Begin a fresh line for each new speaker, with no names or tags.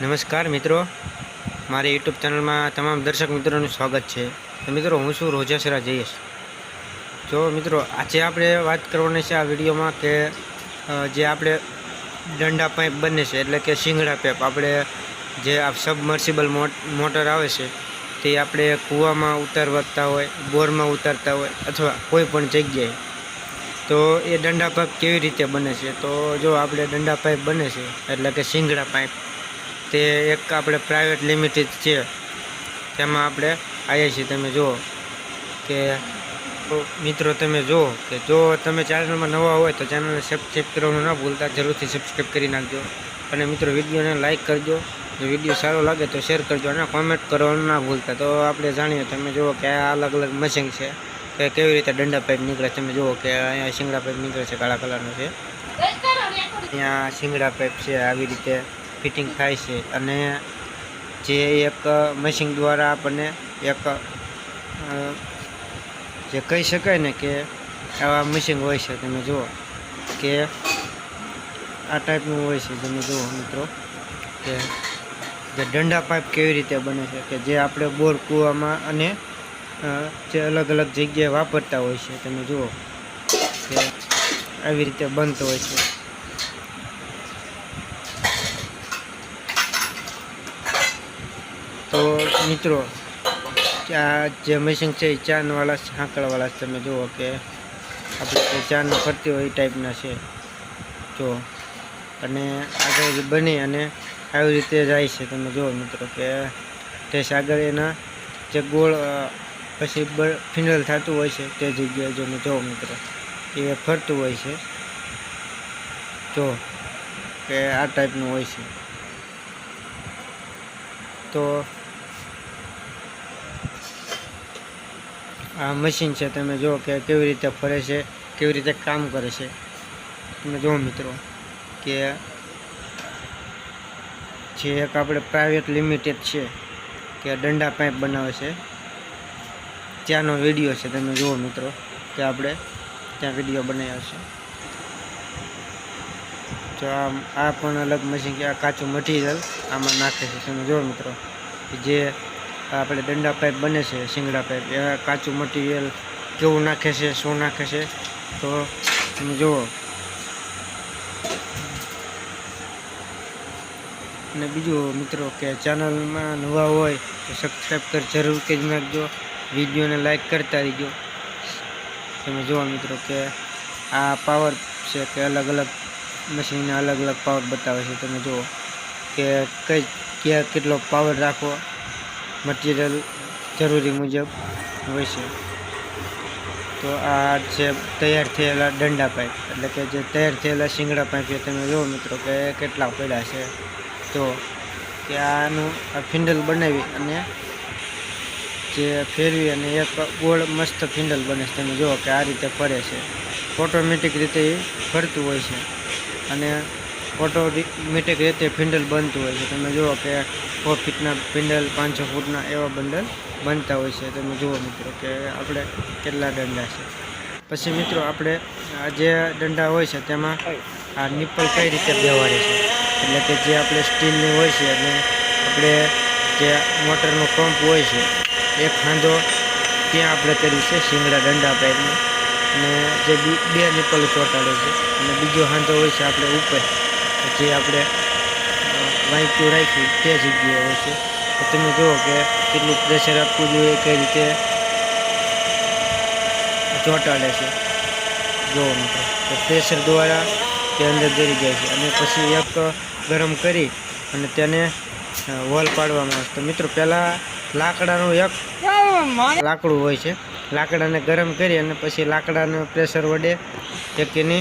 નમસ્કાર મિત્રો. મારી યુટ્યુબ ચેનલમાં તમામ દર્શક મિત્રોનું સ્વાગત છે. તો મિત્રો, હું છું રોજાસરા જયેશ. જો મિત્રો, આજે આપણે વાત કરવાની છે આ વિડીયોમાં કે જે આપણે દંડા પાઇપ બને છે, એટલે કે શિંગડા પાઇપ. આપણે જે આ સબમર્સિબલ મોટર આવે છે, તે આપણે કૂવામાં ઉતારતા હોય, બોરમાં ઉતારતા હોય, અથવા કોઈ પણ જગ્યાએ. તો એ દંડા પાઇપ કેવી રીતે બને છે? તો જો આપણે દંડા પાઇપ બને છે, એટલે કે શિંગડા પાઇપ તે એક આપણે પ્રાઇવેટ લિમિટેડ છે. તેમાં આપણે આવ્યા છીએ તમે જુઓ. કે મિત્રો તમે જુઓ કે જો તમે ચેનલમાં નવા હોય તો ચેનલને સબસ્ક્રાઈબ કરવાનું ના ભૂલતા જરૂરથી સબસ્ક્રાઈબ કરી નાખજો. અને મિત્રો વિડીયોને લાઇક કરજો. જો વીડિયો સારો લાગે તો શેર કરજો અને કોમેન્ટ કરવાનું ના ભૂલતા. તો આપણે જાણીએ તમે જુઓ કે આ અલગ અલગ મશીન છે. કે કેવી રીતે દંડા પાઇપ નીકળે તમે જુઓ કે અહીંયા શિંગડા પાઇપ નીકળે છે કાળા કલરનો છે. અહીંયા શિંગડા પાઇપ છે આવી રીતે. ફિટિંગ થાય છે અને જે એક મશીન દ્વારા આપણને એક જે કહી શકાય ને કે આવા મશીન હોય છે, તમે જુઓ કે આ ટાઈપનું હોય છે, તમે જુઓ મિત્રો કે જે ડંડા પાઇપ કેવી રીતે બને છે, કે જે આપણે બોર કૂવામાં અને જે અલગ અલગ જગ્યાએ વાપરતા હોય છે, તમે જુઓ કે આવી રીતે બનતો હોય છે. તો મિત્રો આ જે મશીન છે એ ચાનવાળા સાંકળવાળા તમે જુઓ કે આપણે ચાન ફરતી હોય એ ટાઈપના છે. જો, અને આગળ બની અને આવી રીતે જાય છે. તમે જુઓ મિત્રો કે તે આગળ એના જે ગોળ પછી ફિનલ થતું હોય છે તે જગ્યાએ જો જુઓ મિત્રો, એ ફરતું હોય છે. જો, કે આ ટાઈપનું હોય છે. તો આ મશીન છે, તમે જુઓ કે કેવી રીતે ફરે છે, કેવી રીતે કામ કરે છે. તમે જુઓ મિત્રો, કે જે એક આપણે પ્રાઇવેટ લિમિટેડ છે, કે દંડા પાઇપ બનાવે છે. ત્યાંનો વીડિયો છે, તમે જુઓ મિત્રો, કે આપણે ત્યાં વીડિયો બનાવ્યો છે. તો આ આ પણ અલગ મશીન કે આ કાચું મટીરિયલ આમાં નાખે છે. તમે જુઓ મિત્રો જે આપણે દંડા પાઇપ બને છે, શિંગડા પાઇપ. એવા કાચું મટીરિયલ કેવું નાખે છે, શું નાખે છે, તો તમે જુઓ. અને બીજું મિત્રો કે ચેનલમાં નવા હોય તો સબસ્ક્રાઈબ કરી, જરૂર કે જ નાખજો. વિડીયોને લાઇક કરતા રહીજો. તમે જુઓ મિત્રો કે આ પાવર છે કે અલગ અલગ મશીનના અલગ અલગ પાવર બતાવે છે. તમે જુઓ કે કઈ, ક્યાં કેટલો પાવર રાખવો. મટીરિયલ જરૂરી મુજબ હોય છે. તો આ છે તૈયાર થયેલા દંડા પાઇપ, એટલે કે જે તૈયાર થયેલા શિંગડા પાઇપ છે, તમે જુઓ મિત્રો કે કેટલા પડ્યા છે. તો કે આનું આ ફિન્ડલ બનાવી અને જે ફેરવી અને એક ગોળ મસ્ત ફિન્ડલ બને છે, તમે જુઓ કે આ રીતે ફરે છે. ઓટોમેટિક રીતે એ ફરતું હોય છે. અને ઓટોમેટિક રીતે ફિંડલ બનતું હોય છે. તમે જુઓ કે સો ફીટના ફિંડલ પાંચસો ફૂટના એવા બંડલ બનતા હોય છે. તમે જુઓ મિત્રો કે આપણે કેટલા દંડા છે. પછી મિત્રો આપણે આ જે દંડા હોય છે તેમાં આ નિપ્પલ કઈ રીતે બેવાડે છે? એટલે કે જે આપણે સ્ટીલની હોય છે અને આપણે જે મોટરનો પંપ હોય છે, એ ખાંધો ત્યાં આપણે કર્યું છે, શિંગડા દંડા પાઇપનો અને જે બી- બે નિપલ ચોંટાડે છે અને બીજો હાંધો હોય છે આપણે ઉપર. જે આપણે વાંચ્યું રાખ્યું તે જગ્યાએ હોય છે. તો તમે જુઓ કે કેટલું પ્રેશર આપવું જોઈએ, કઈ રીતે ચોંટાડે છે. જુઓ મિત્રો પ્રેશર દ્વારા તે અંદર જરી જાય છે. અને પછી એક ગરમ કરી અને તેને વોલ પાડવામાં આવે તો મિત્રો પહેલાં લાકડાનું એક લાકડું હોય છે. લાકડાને ગરમ કરી અને પછી લાકડાના પ્રેશર વડે એક એની